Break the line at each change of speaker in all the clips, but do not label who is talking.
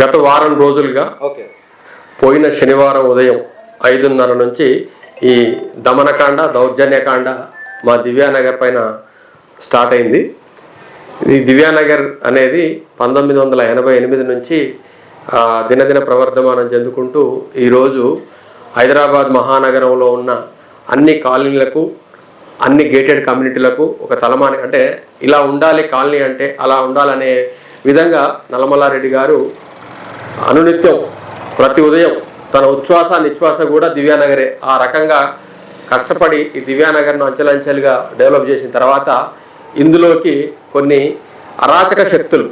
గత వారం రోజులుగా
ఓకే.
పోయిన శనివారం ఉదయం ఐదున్నర నుంచి ఈ దమనకాండ దౌర్జన్యకాండ మా దివ్యానగర్ పైన స్టార్ట్ అయింది. ఈ దివ్యానగర్ అనేది పంతొమ్మిది వందల ఎనభై ఎనిమిది నుంచి దినదిన ప్రవర్ధమానం చెందుకుంటూ ఈరోజు హైదరాబాద్ మహానగరంలో ఉన్న అన్ని కాలనీలకు అన్ని గేటెడ్ కమ్యూనిటీలకు ఒక తలమాని అంటే ఇలా ఉండాలి కాలనీ అంటే అలా ఉండాలనే విధంగా నల్లమల్లారెడ్డి గారు అనునిత్యం. ప్రతి ఉదయం తన ఉచ్ఛ్వాస నిశ్వాస కూడా దివ్యానగరే. ఆ రకంగా కష్టపడి ఈ దివ్యానగర్ను అంచెలంచెలుగా డెవలప్ చేసిన తర్వాత ఇందులోకి కొన్ని అరాచక శక్తులు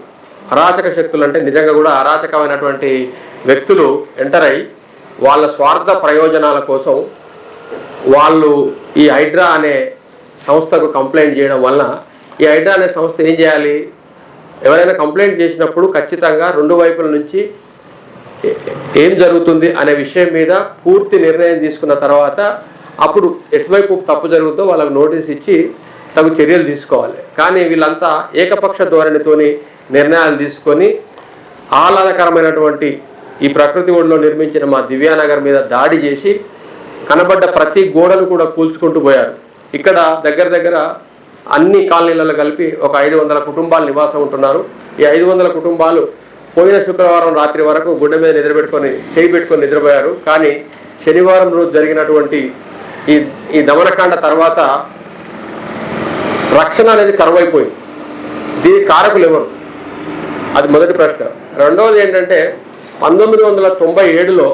అరాచక శక్తులు అంటే నిజంగా కూడా అరాచకమైనటువంటి వ్యక్తులు ఎంటర్ అయి వాళ్ళ స్వార్థ ప్రయోజనాల కోసం వాళ్ళు ఈ హైడ్రా అనే సంస్థకు కంప్లైంట్ చేయడం వలన ఈ హైడ్రా అనే సంస్థ ఏం చేయాలి? ఎవరైనా కంప్లైంట్ చేసినప్పుడు ఖచ్చితంగా రెండు వైపుల నుంచి ఏం జరుగుతుంది అనే విషయం మీద పూర్తి నిర్ణయం తీసుకున్న తర్వాత అప్పుడు ఎటువైపు తప్పు జరుగుతుందో వాళ్ళకు నోటీస్ ఇచ్చి తగు చర్యలు తీసుకోవాలి. కానీ వీళ్ళంతా ఏకపక్ష ధోరణితోని నిర్ణయాలు తీసుకొని ఆహ్లాదకరమైనటువంటి ఈ ప్రకృతి ఒడిలో నిర్మించిన మా దివ్యానగర్ మీద దాడి చేసి కనబడ్డ ప్రతి గోడను కూడా కూల్చుకుంటూ పోయారు. ఇక్కడ దగ్గర దగ్గర అన్ని కాలనీలలో కలిపి ఒక ఐదు వందల కుటుంబాలు నివాసం ఉంటున్నారు. ఈ ఐదు వందల కుటుంబాలు పోయిన శుక్రవారం రాత్రి వరకు గుండె మీద నిద్రపెట్టుకొని చేయి పెట్టుకొని నిద్రపోయారు. కానీ శనివారం రోజు జరిగినటువంటి ఈ ఈ దమనకాండ తర్వాత రక్షణ అనేది కరువైపోయింది. దీని కారకులు ఎవరు? అది మొదటి ప్రశ్న. రెండవది ఏంటంటే పంతొమ్మిది వందల తొంభై ఏడులో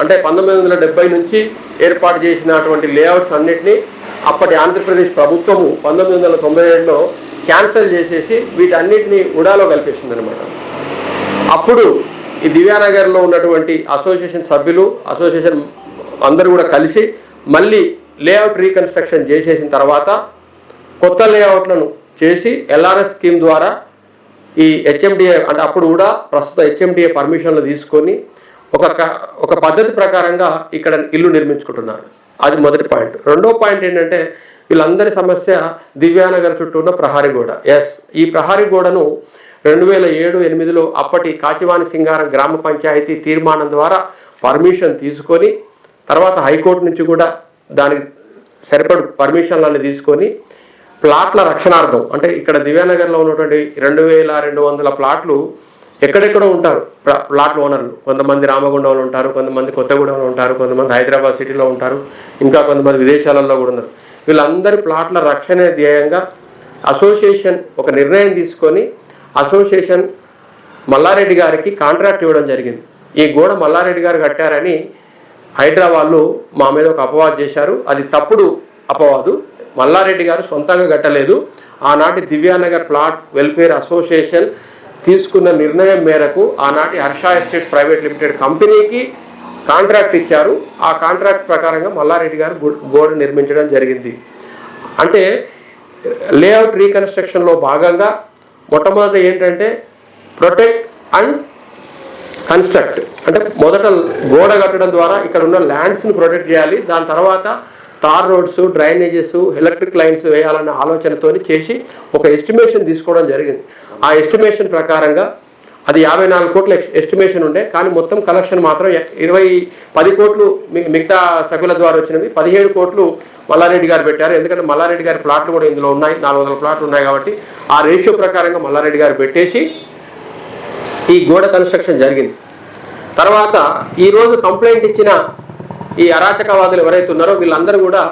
అంటే పంతొమ్మిది వందల డెబ్బై నుంచి ఏర్పాటు చేసినటువంటి లేఅవుట్స్ అన్నిటినీ అప్పటి ఆంధ్రప్రదేశ్ ప్రభుత్వము పంతొమ్మిది వందల తొంభై ఏడులో క్యాన్సిల్ చేసేసి వీటన్నిటిని ఉడాలో కల్పిస్తుంది అనమాట అప్పుడు ఈ దివ్యానగర్లో ఉన్నటువంటి అసోసియేషన్ సభ్యులు అసోసియేషన్ అందరూ కూడా కలిసి మళ్ళీ లేఅవుట్ రీకన్స్ట్రక్షన్ చేసేసిన తర్వాత కొత్త లేఅవుట్లను చేసి ఎల్ఆర్ఎస్ స్కీమ్ ద్వారా ఈ హెచ్ఎండిఏ అంటే అప్పుడు కూడా ప్రస్తుత హెచ్ఎండిఏ పర్మిషన్లు తీసుకొని ఒక ఒక పద్ధతి ప్రకారంగా ఇక్కడ ఇల్లు నిర్మించుకుంటున్నారు. అది మొదటి పాయింట్. రెండో పాయింట్ ఏంటంటే వీళ్ళందరి సమస్య దివ్యానగర్ చుట్టూ ఉన్న ప్రహారీ గోడ. ఎస్ ఈ ప్రహారీ గోడను రెండు వేల ఏడు ఎనిమిదిలో అప్పటి కాచివాని సింగారం గ్రామ పంచాయతీ తీర్మానం ద్వారా పర్మిషన్ తీసుకొని తర్వాత హైకోర్టు నుంచి కూడా దానికి సరిపడు పర్మిషన్లన్నీ తీసుకొని ప్లాట్ల రక్షణార్థం అంటే ఇక్కడ దివ్యానగర్లో ఉన్నటువంటి రెండు వేల రెండు వందల ప్లాట్లు ఎక్కడెక్కడో ఉంటారు. ప్లా- ప్లాట్ ఓనర్లు. కొంతమంది రామగుండంలో ఉంటారు కొంతమంది కొత్తగూడెంలో ఉంటారు కొంతమంది హైదరాబాద్ సిటీలో ఉంటారు ఇంకా కొంతమంది విదేశాలలో కూడా ఉన్నారు. వీళ్ళందరి ప్లాట్ల రక్షణ ధ్యేయంగా అసోసియేషన్ ఒక నిర్ణయం తీసుకొని అసోసియేషన్ మల్లారెడ్డి గారికి కాంట్రాక్ట్ ఇవ్వడం జరిగింది. ఈ గోడ మల్లారెడ్డి గారు కట్టారని హైడ్రా వాళ్ళు మా మీద ఒక అపవాదు చేశారు. అది తప్పుడు అపవాదు. మల్లారెడ్డి గారు సొంతంగా కట్టలేదు. ఆనాటి దివ్యానగర్ ప్లాట్ వెల్ఫేర్ అసోసియేషన్ తీసుకున్న నిర్ణయం మేరకు ఆనాటి హర్ష ఎస్టేట్ ప్రైవేట్ లిమిటెడ్ కంపెనీకి కాంట్రాక్ట్ ఇచ్చారు. ఆ కాంట్రాక్ట్ ప్రకారంగా మల్లారెడ్డి గారు గోడ నిర్మించడం జరిగింది. అంటే లేఅవుట్ రీకన్స్ట్రక్షన్లో భాగంగా మొట్టమొదట ఏంటంటే ప్రొటెక్ట్ అండ్ కన్స్ట్రక్ట్ అంటే మొదట గోడ కట్టడం ద్వారా ఇక్కడ ఉన్న ల్యాండ్స్ని ప్రొటెక్ట్ చేయాలి. దాని తర్వాత tar roads drainages electric lines వేయాలన్న ఆలోచనతోని చేసి ఒక ఎస్టిమేషన్ తీసుకోవడం జరిగింది. ఆ ఎస్టిమేషన్ ప్రకారంగా అది యాభై నాలుగు కోట్ల ఎస్టిమేషన్ ఉండే కానీ మొత్తం కలెక్షన్ మాత్రం ఇరవై పది కోట్లు మిగతా సభ్యుల ద్వారా వచ్చినవి. పదిహేడు కోట్లు మల్లారెడ్డి గారు పెట్టారు. ఎందుకంటే మల్లారెడ్డి గారి ప్లాట్లు కూడా ఇందులో ఉన్నాయి. నాలుగు వందల ప్లాట్లు ఉన్నాయి కాబట్టి ఆ రేషియో ప్రకారంగా మల్లారెడ్డి గారు పెట్టేసి ఈ గోడ కన్స్ట్రక్షన్ జరిగింది. తర్వాత ఈరోజు కంప్లైంట్ ఇచ్చిన ఈ అరాచకవాదులు ఎవరైతే ఉన్నారో వీళ్ళందరూ కూడా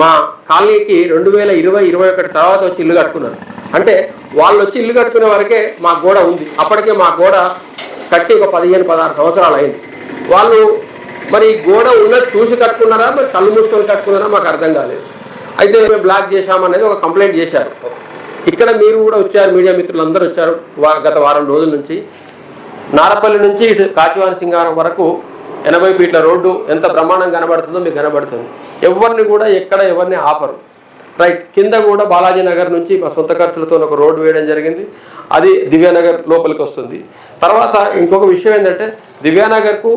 మా కాలనీకి రెండు వేల ఇరవై ఇరవై ఒకటి తర్వాత వచ్చి ఇల్లు కట్టుకున్నారు. అంటే వాళ్ళు వచ్చి ఇల్లు కట్టుకునే వరకే మా గోడ ఉంది. అప్పటికే మా గోడ కట్టి ఒక పదిహేను పదహారు సంవత్సరాలు అయింది. వాళ్ళు మరి గోడ ఉన్నది చూసి కట్టుకున్నారా? మరి కళ్ళు మూసుకొని కట్టుకున్నారా? మాకు అర్థం కాలేదు. అయితే మేము బ్లాక్ చేశామనేది ఒక కంప్లైంట్ చేశారు. ఇక్కడ మీరు కూడా వచ్చారు మీడియా మిత్రులు అందరూ వచ్చారు గత వారం రోజుల నుంచి. నారపల్లి నుంచి ఇటు కాచివాని సింగారం వరకు ఎనభై ఫీట్ల రోడ్డు ఎంత బ్రహ్మాండం కనబడుతుందో మీకు కనబడుతుంది. ఎవరిని కూడా ఎక్కడ ఎవరిని ఆపరు. రైట్ కింద కూడా బాలాజీ నగర్ నుంచి మా సొంత ఖర్చులతో ఒక రోడ్డు వేయడం జరిగింది. అది దివ్యానగర్ లోపలికి వస్తుంది. తర్వాత ఇంకొక విషయం ఏంటంటే దివ్యానగర్కు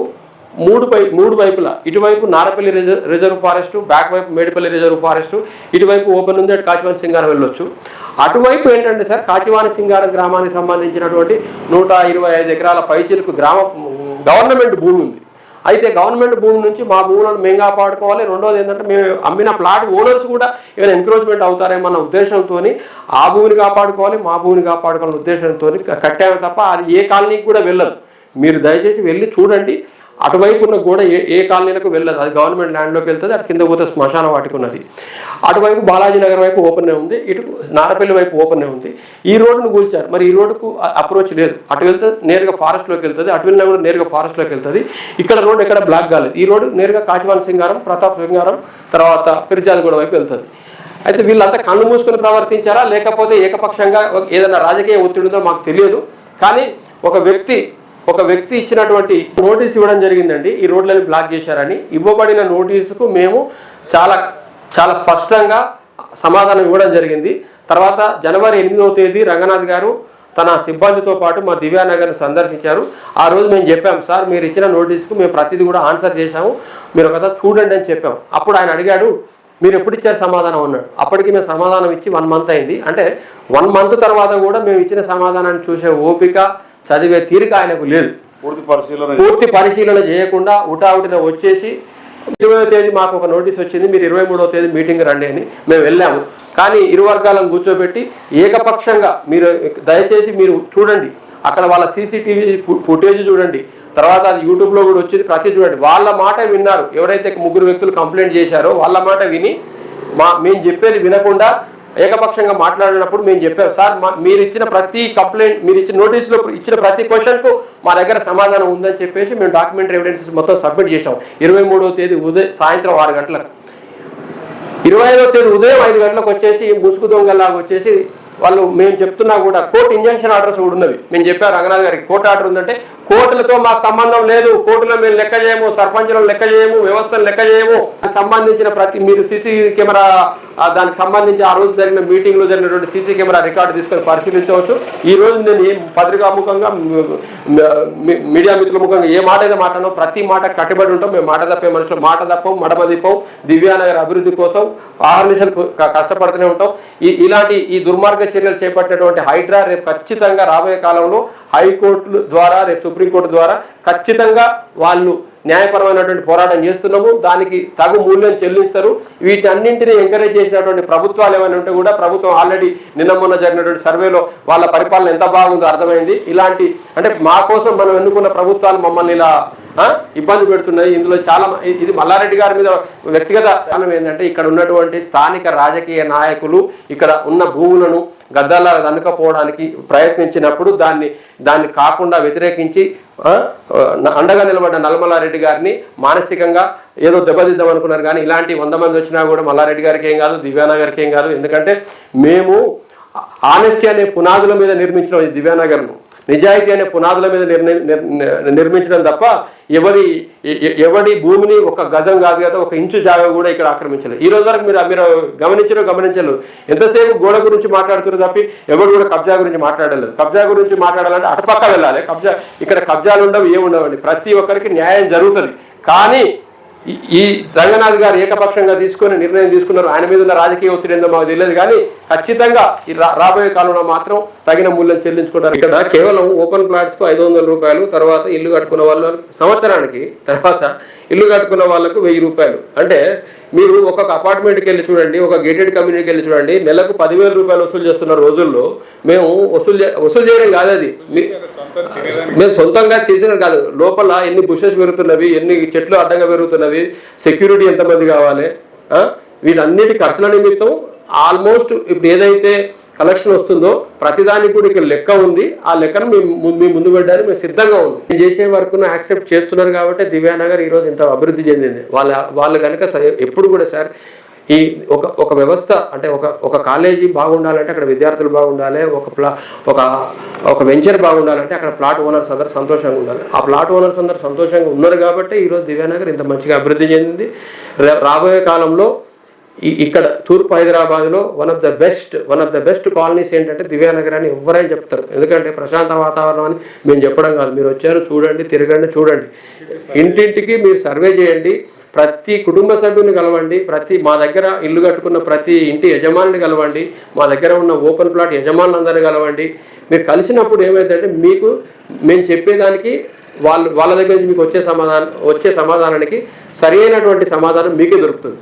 మూడు పై మూడు వైపులా ఇటువైపు Narapalli reserve reserve forest back వైపు మేడిపల్లి రిజర్వ్ ఫారెస్ట్ ఇటువైపు ఓపెన్ ఉంది అటు కాచివాణి సింగారం వెళ్ళొచ్చు. అటువైపు ఏంటంటే సార్ కాచివాణి సింగారం గ్రామానికి సంబంధించినటువంటి నూట ఇరవై ఐదు ఎకరాల పైచిలకు గ్రామ గవర్నమెంట్ భూమి ఉంది. అయితే గవర్నమెంట్ భూమి నుంచి మా భూములను మేము కాపాడుకోవాలి రెండోది ఏంటంటే మేము అమ్మిన ప్లాట్ ఓనర్స్ కూడా ఏమైనా ఎంక్రోచ్మెంట్ అవుతారేమన్న ఉద్దేశంతో ఆ భూమిని కాపాడుకోవాలి మా భూమిని కాపాడుకోవాలనే ఉద్దేశంతో కట్టాము తప్ప అది ఏ కాలనీకి కూడా వెళ్ళదు. మీరు దయచేసి వెళ్ళి చూడండి. అటువైపు ఉన్న గోడ ఏ ఏ కాలనీలకు వెళ్ళదు. అది గవర్నమెంట్ ల్యాండ్లోకి వెళ్తుంది అటు కింద పోతే శ్మశాన వాటికి ఉన్నది. అటువైపు బాలాజీ నగర్ వైపు ఓపెనే ఉంది ఇటు నారపల్లి వైపు ఓపెనే ఉంది. ఈ రోడ్డును కూల్చారు. మరి ఈ రోడ్డుకు అప్రోచ్ లేదు. అటు వెళ్తే నేరుగా ఫారెస్ట్లోకి వెళ్తుంది అటు వెళ్ళినా కూడా నేరుగా ఫారెస్ట్లోకి వెళ్తుంది. ఇక్కడ రోడ్డు ఎక్కడ బ్లాక్ కాలేదు. ఈ రోడ్డు నేరుగా కాచివాన్ సింగారం ప్రతాప్ సింగారం తర్వాత పిరిజాదిగూడ వైపు వెళ్తుంది. అయితే వీళ్ళంతా కళ్ళు మూసుకొని ప్రవర్తించారా? లేకపోతే ఏకపక్షంగా ఏదైనా రాజకీయ ఒత్తిడి ఉందో మాకు తెలియదు. కానీ ఒక వ్యక్తి ఒక వ్యక్తి ఇచ్చినటువంటి నోటీస్ ఇవ్వడం జరిగిందండి. ఈ రోడ్లని బ్లాక్ చేశారని. ఇవ్వబడిన నోటీసుకు మేము చాలా చాలా స్పష్టంగా సమాధానం ఇవ్వడం జరిగింది. తర్వాత జనవరి ఎనిమిదవ తేదీ రంగనాథ్ గారు తన సిబ్బందితో పాటు మా దివ్యానగర్ని సందర్శించారు. ఆ రోజు మేము చెప్పాం సార్ మీరు ఇచ్చిన నోటీస్కు మేము ప్రతిదీ కూడా ఆన్సర్ చేశాము. మీరు ఒక చూడండి అని చెప్పాం. అప్పుడు ఆయన అడిగాడు మీరు ఎప్పుడు ఇచ్చారు సమాధానం? అన్నాడు. అప్పటికి మేము సమాధానం ఇచ్చి వన్ మంత్ అయింది. అంటే వన్ మంత్ తర్వాత కూడా మేము ఇచ్చిన సమాధానాన్ని చూసే ఓపిక చదివే తీరిక ఆయనకు లేదు.
పూర్తి పరిశీలన
పూర్తి పరిశీలన చేయకుండా ఉటావుటిన వచ్చేసి ఇరవై తేదీ మాకు ఒక నోటీస్ వచ్చింది మీరు ఇరవై మూడవ తేదీ మీటింగ్ రండి అని మేము వెళ్ళాము. కానీ ఇరు వర్గాలను కూర్చోబెట్టి ఏకపక్షంగా మీరు దయచేసి మీరు చూడండి. అక్కడ వాళ్ళ సీసీటీవీ ఫుటేజ్ చూడండి. తర్వాత అది యూట్యూబ్లో కూడా వచ్చింది ప్రతి చూడండి. వాళ్ళ మాట విన్నారు. ఎవరైతే ముగ్గురు వ్యక్తులు కంప్లైంట్ చేశారో వాళ్ళ మాట విని మా మేము చెప్పేది వినకుండా ఏకపక్షంగా మాట్లాడినప్పుడు మేము చెప్పాం సార్ మా- మీరు ఇచ్చిన ప్రతి కంప్లైంట్ మీరు ఇచ్చిన నోటీసులో ఇచ్చిన ప్రతి క్వశ్చన్కు మా దగ్గర సమాధానం ఉందని చెప్పేసి మేము డాక్యుమెంటరీ ఎవిడెన్సెస్ మొత్తం సబ్మిట్ చేసాం ఇరవై మూడవ తేదీ ఉదయం సాయంత్రం ఆరు గంటలకు. ఇరవై ఐదవ తేదీ ఉదయం ఐదు గంటలకు వచ్చేసి ముసుగు దొంగలాగా వచ్చేసి వాళ్ళు మేము చెప్తున్నా కూడా కోర్టు ఇంజంక్షన్ ఆర్డర్స్ కూడా ఉన్నవి. మేము చెప్పారు రంగనాథ్ గారికి కోర్టు ఆర్డర్ ఉందంటే కోర్టులతో మాకు సంబంధం లేదు కోర్టులో మేము లెక్క చేయము సర్పంచులను లెక్క చేయము వ్యవస్థను లెక్క చేయము. సంబంధించిన ప్రతి మీరు సీసీ కెమెరా దానికి సంబంధించి ఆ రోజు జరిగిన మీటింగ్లో జరిగినటువంటి సీసీ కెమెరా రికార్డు తీసుకొని పరిశీలించవచ్చు. ఈ రోజు నేను ఏ పత్రికాముఖంగా మీడియా మిత్రుల ముఖంగా ఏ మాట అయితే మాట్లాడో ప్రతి మాట కట్టుబడి ఉంటాం. మేము మాట తప్పే మనుషులు మాట తప్పం మడమ దీపం దివ్యానగర్ అభివృద్ధి కోసం ఆహర్నిశలు కష్టపడుతూనే ఉంటాం. ఈ ఇలాంటి ఈ దుర్మార్గ చర్యలు చేపట్టినటువంటి హైడ్రా రేపు ఖచ్చితంగా రాబోయే కాలంలో హైకోర్టు ద్వారా రేపు సుప్రీంకోర్టు ద్వారా ఖచ్చితంగా వాళ్ళు న్యాయపరమైనటువంటి పోరాటం చేస్తున్నాము. దానికి తగు మూల్యం చెల్లిస్తారు వీటి అన్నింటినీ ఎంకరేజ్ చేసినటువంటి ప్రభుత్వాలు ఏమైనా ఉంటే కూడా ప్రభుత్వం ఆల్రెడీ నిన్న మొన్న జరిగినటువంటి సర్వేలో వాళ్ళ పరిపాలన ఎంత బాగుందో అర్థమైంది. ఇలాంటి అంటే మా కోసం మనం ఎన్నుకున్న ప్రభుత్వాలు మమ్మల్ని ఇలా ఇబ్బంది పెడుతున్నాయి. ఇందులో చాలా ఇది మల్లారెడ్డి గారి మీద వ్యక్తిగత కారణం ఏంటంటే ఇక్కడ ఉన్నటువంటి స్థానిక రాజకీయ నాయకులు ఇక్కడ ఉన్న భూములను గద్దల్లా అందుకపోవడానికి ప్రయత్నించినప్పుడు దాన్ని దాన్ని కాకుండా వ్యతిరేకించి అండగా నిలబడ్డ నల్లమల్లారెడ్డి గారిని మానసికంగా ఏదో దెబ్బతిద్దాం అనుకున్నారు కానీ ఇలాంటి వంద మంది వచ్చినా కూడా మల్లారెడ్డి గారికి ఏం కాదు దివ్యానా గారికి ఏం కాదు. ఎందుకంటే మేము ఆనెస్టీ అనే పునాదుల మీద నిర్మించిన ఈ దివ్యానగర్ను నిజాయితీ అనే పునాదుల మీద నిర్మించడం తప్ప ఎవరి ఎవరి ఎవడి భూమిని ఒక గజం కాదు కదా ఒక ఇంచు జాగా కూడా ఇక్కడ ఆక్రమించలేదు. ఈ రోజు వరకు మీరు మీరు గమనించరు గమనించలేదు. ఎంతసేపు గోడ గురించి మాట్లాడుతున్నారు తప్పి ఎవరు కూడా కబ్జా గురించి మాట్లాడలేదు. కబ్జా గురించి మాట్లాడాలంటే అటుపక్క వెళ్ళాలి. కబ్జా ఇక్కడ కబ్జాలు ఉండవు ఏముండవండి ప్రతి ఒక్కరికి న్యాయం జరుగుతుంది. కానీ ఈ- ఈ రంగనాథ్ గారు ఏకపక్షంగా తీసుకొని నిర్ణయం తీసుకున్నారు. ఆయన మీద ఉన్న రాజకీయ ఒత్తిడి ఏందో మాకు తెలియదు కానీ ఖచ్చితంగా ఈ రా- రాబోయే కాలంలో మాత్రం తగిన మూల్యం చెల్లించుకుంటారు. ఇక్కడ కేవలం ఓపెన్ ప్లాట్స్కు ఐదు వందల రూపాయలు తర్వాత ఇల్లు కట్టుకున్న వాళ్ళు సంవత్సరానికి తర్వాత ఇల్లు కట్టుకున్న వాళ్ళకు వెయ్యి రూపాయలు. అంటే మీరు ఒక్కొక్క అపార్ట్మెంట్కి వెళ్ళి చూడండి ఒక గేటెడ్ కమ్యూనిటీకి వెళ్ళి చూడండి నెలకు పదివేల రూపాయలు వసూలు చేస్తున్న రోజుల్లో మేము వసూలు చే- వసూలు చేయడం కాదు అది. మీ- మేము సొంతంగా చేసిన కాదు. లోపల ఎన్ని బుషెస్ పెరుగుతున్నవి ఎన్ని చెట్లు అడ్డంగా పెరుగుతున్నవి సెక్యూరిటీ ఎంతమంది కావాలి వీటన్నిటి ఖర్చుల నిమిత్తం ఆల్మోస్ట్ ఇప్పుడు ఏదైతే కలెక్షన్ వస్తుందో ప్రతిదానికి కూడా ఇక్కడ లెక్క ఉంది. ఆ లెక్కను మేము మీ ముందు పెట్టడానికి మేము సిద్ధంగా ఉంది నేను చేసే వర్క్ను యాక్సెప్ట్ చేస్తున్నారు కాబట్టి దివ్యానగర్ ఈరోజు ఇంత అభివృద్ధి చెందింది. వాళ్ళ వాళ్ళు కనుక ఎప్పుడు కూడా సార్ ఈ ఒక ఒక వ్యవస్థ అంటే ఒక ఒక కాలేజీ బాగుండాలంటే అక్కడ విద్యార్థులు బాగుండాలి ఒక ప్లా ఒక ఒక వెంచర్ బాగుండాలంటే అక్కడ ప్లాట్ ఓనర్స్ అందరు సంతోషంగా ఉండాలి. ఆ ప్లాట్ ఓనర్స్ అందరు సంతోషంగా ఉన్నారు కాబట్టి ఈరోజు దివ్యానగర్ ఇంత మంచిగా అభివృద్ధి చెందింది. రాబోయే కాలంలో ఇక్కడ తూర్పు హైదరాబాద్లో one of the best one of the best colonies ఏంటంటే దివ్యానగర్ అని ఎవరైనా చెప్తారు. ఎందుకంటే ప్రశాంత వాతావరణం అని మేము చెప్పడం కాదు. మీరు వచ్చారు చూడండి తిరగండి చూడండి. ఇంటింటికి మీరు సర్వే చేయండి. ప్రతి కుటుంబ సభ్యుని కలవండి. ప్రతి మా దగ్గర ఇల్లు కట్టుకున్న ప్రతి ఇంటి యజమానిని కలవండి. మా దగ్గర ఉన్న ఓపెన్ ప్లాట్ యజమానులందరినీ కలవండి. మీరు కలిసినప్పుడు ఏమైందంటే మీకు మేము చెప్పేదానికి వాళ్ళు వాళ్ళ దగ్గర నుంచి మీకు వచ్చే సమాధానం వచ్చే సమాధానానికి సరైనటువంటి సమాధానం మీకే దొరుకుతుంది.